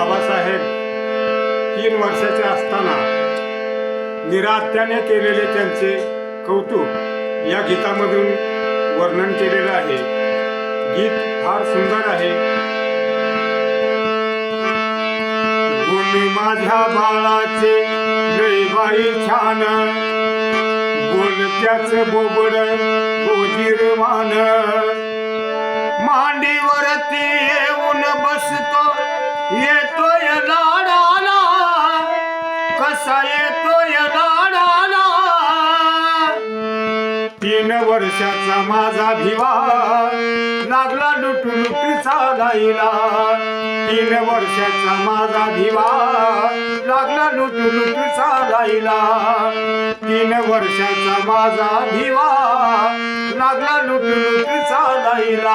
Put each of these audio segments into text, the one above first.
बाबासाहेब तीन वर्षाचे असताना निरात्याने केलेले त्यांचे कौतुक या गीतामधून वर्णन केलेलं आहे. गीत फार सुंदर आहे. माझ्या बाळाचे बाई छान. बोलत्याच बोबड मान मांडीवरती येऊन बसतो. येतोय लाडाला. कसा येतोय लाडाला. तीन वर्षाचा माझा भिवा लागला लुटू लुट चालायला तीन वर्षाचा माझा भिवा लागला लुटू लुट चालायला तीन वर्षाचा माझा भिवा लागला लुटू लुट चालायला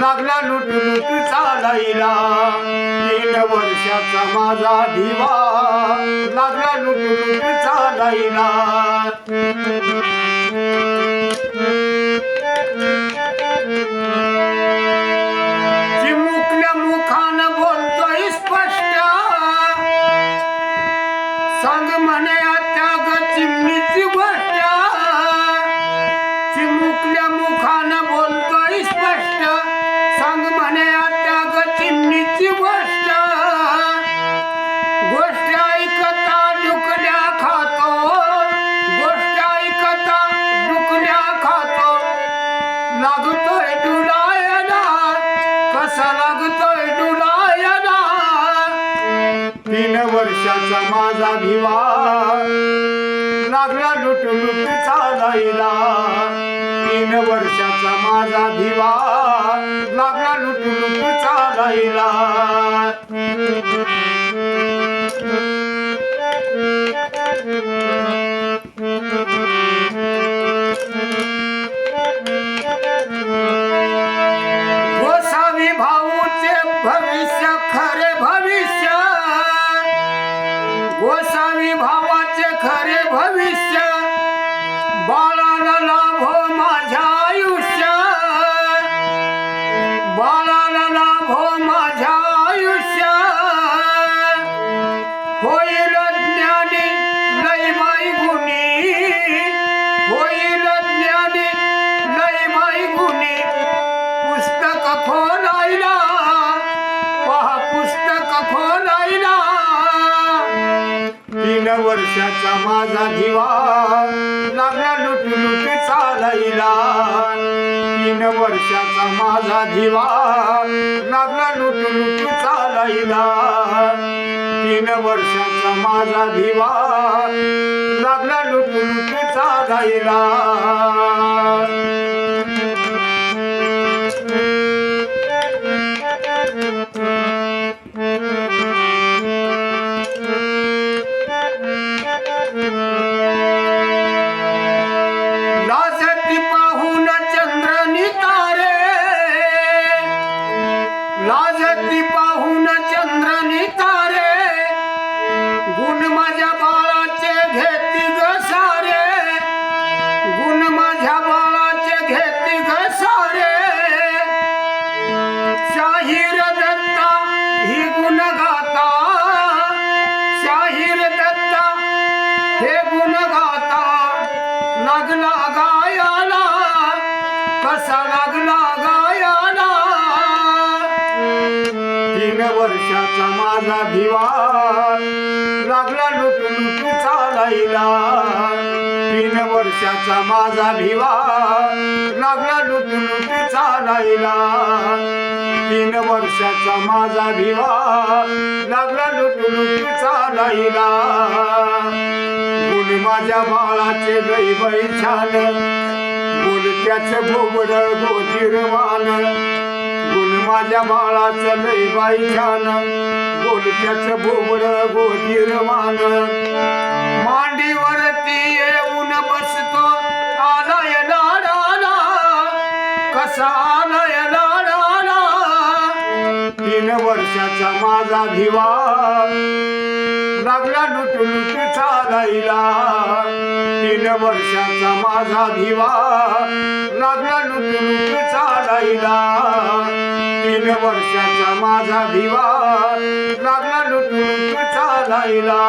लागला लुट लुट चालायला तीन वर्षाचा माझा दिवा. लागला लुट लुट चालायला चिमुकल्या वर्षाचा माझा भिवा. लागला लुट लुट चालायला तीन वर्षाचा माझा भिवा. लागला लुट लुट चालायला Christian! वर्षाचा माझा जीवा लागला लुट लुट चालायला. तीन वर्षाचा माझा जीवा लागला लुट लुट चालायला. तीन वर्षाचा माझा जीवा लागला लुट लुट चालायला. लाजती पाहून चंद्रनी तारे गुण माझ्या बाळाचे घेती ग सारे. गुण माझ्या बाळाचे घेती ग सारे. शाहीर दत्ता ही गुण गाता. शाहीर दत्ता हे गुण गाता. लागला तीन वर्षाचा माझा दिवा. लागला लुट लुट चालायला. तीन वर्षाचा माझा भिवा लागला लुट लुट चालायला. तीन वर्षाचा माझा भिवा लागला लुटलुट चालायला. गुण माझ्या बाळाचे दैवय छान गुण त्याचं भोबड गोजीर मान गुण माझ्या बाळाचं लई बाई छान. बोलत्याच बोबड गोधीरवान मांडीवरती येऊन बसतो आलाय लाडाला. कसा आलाय लाडाला? तीन वर्षाचा माझा भिवा लागला लुटलुट चालायला. तीन वर्षाचा माझा भिवा लागला लुटलुट चालायला. वर्षाचा माझा दिवा लागला लुटलुट चालायला